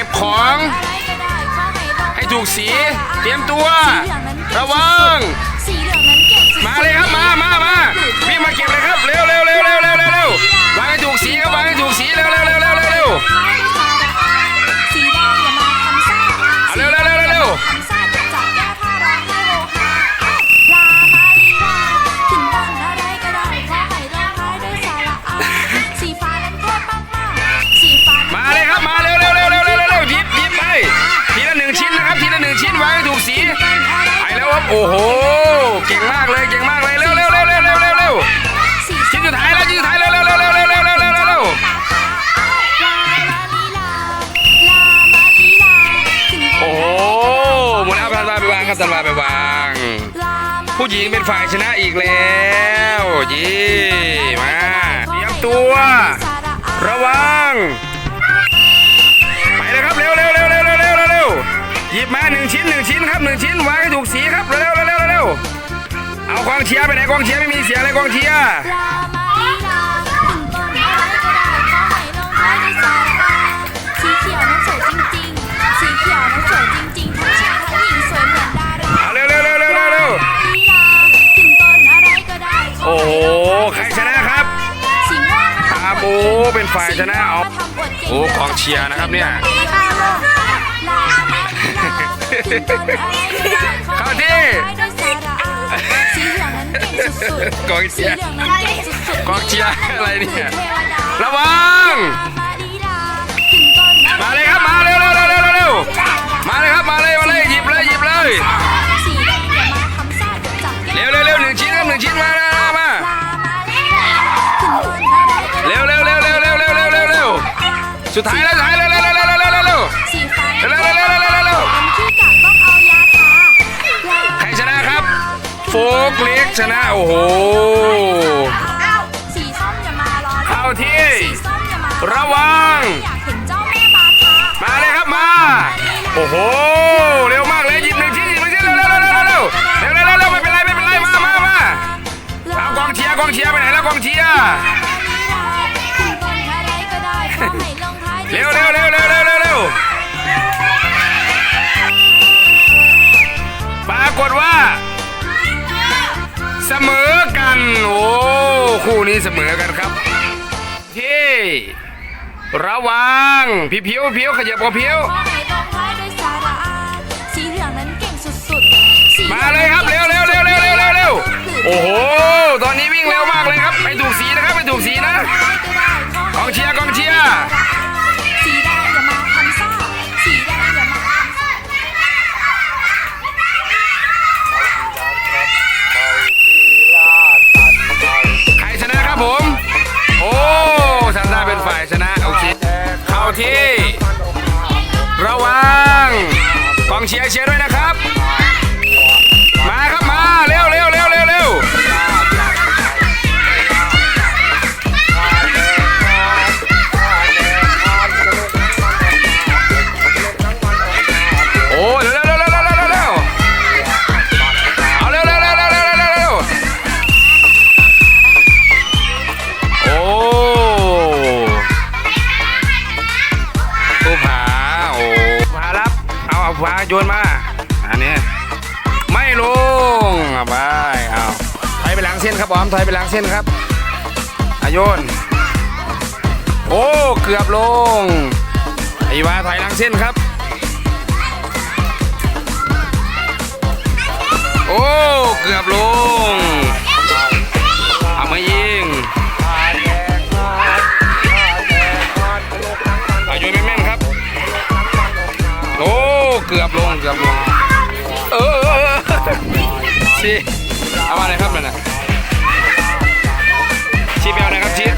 ก็บของ ให้ถูกสี เตรียมตัว ระวังสีเหลืองนั้นเก่งสุดๆมาเลยครับ มามา โอ้โห เก่งมากเลย เก่งมากเลย เร็วเร็วเร็วเร็วเร็วเร็วเร็วสีชิ้นสุดท้ายแล้วชิ้นสุดท้ายเร็วเร็วเร็วเร็วเร็วเร็วเร็วเร็วเร็วโอ้โหหมุนเอาพันวาไปวางครับพันวาไปวาง ผู้หญิงเป็นฝ่ายชนะอีกแล้วยี่มาเตรียมตัว ระวัง มาหนึ่งชิ้นหนึ่งชิ้นครับหนึ่งชิ้นวางให้ถูกสีครับเร็วเร็วเร็วเร็วเอากองเชียร์ไปไหนกองเชียร์ไม่มีเสียงเลยกองเชียร์โอ้โใครชนะครับตาโบเป็นฝ่ายชนะเอโอ้กองเชียร์นะครับเนี่ย เข้าที่สีเหลืองนั้นเก่งสุดๆกองเชียร์กองเชียร์อะไรเนี่ยระวัง มาเลยครับมาเร็วเร็วเร็วเร็วเร็วมาเลยครับมาเลยมาเลยหยิบเลยหยิบเลยเร็วเร็วเร็วหนึ่งชิ้นครับหนึ่งชิ้นมามามาเร็วเร็วเร็วเร็วเร็วเร็วเร็วสุดท้ายแล้วสุดท้ายแล้ว โฟกเล็กชนะ โอ้โห อ้าวสีส้มอย่ามารอเข้าที่ สีส้มอย่ามาระวัง อยากเห็นเจ้าแม่บาทามาเลยครับมา โอ้โห เร็วมากเลยหยิบหนึ่งชิ้นหยิบหนึ่งชิ้นเร็วเร็วเร็วเร็วเร็วเร็วเร็วเร็วเร็วเร็วไม่เป็นไรไม่เป็นไรมามามาเอากองเชียร์กองเชียร์ไปไหนแล้วกองเชียร์ เสมอกันครับที่ระวังพี่พิวพิวขยับกว่าพิวขอให้ลงท้ายด้วยสาระอาสีเหลืองนั้นเก่งสุดๆสีมาเลยครับเร็วเร็วเร็วเร็วเร็วเร็วเร็วโอ้โห ตอนนี้วิ่งเร็วมากเลยครับไม่ถูกสีนะครับไม่ถูกสีนะ กองเชียร์กองเชียร์ ที่ ระวังกองเชียร์เชียร์ด้วยนะครับ มาครับ เอาเอาผาโยนมา อันนี้ ไม่ลงเอาไปเอาถอยไปหลังเส้นครับออมถอยไปหลังเส้นครับอาโยน โอ้ เกือบลงไอ้วาถอยหลังเส้นครับ โอ้ เกือบลง เกือบลงเกือบลงเออชีเออสิเอามาเลยครับนั่นน่ะชี้แมวนะครับชี้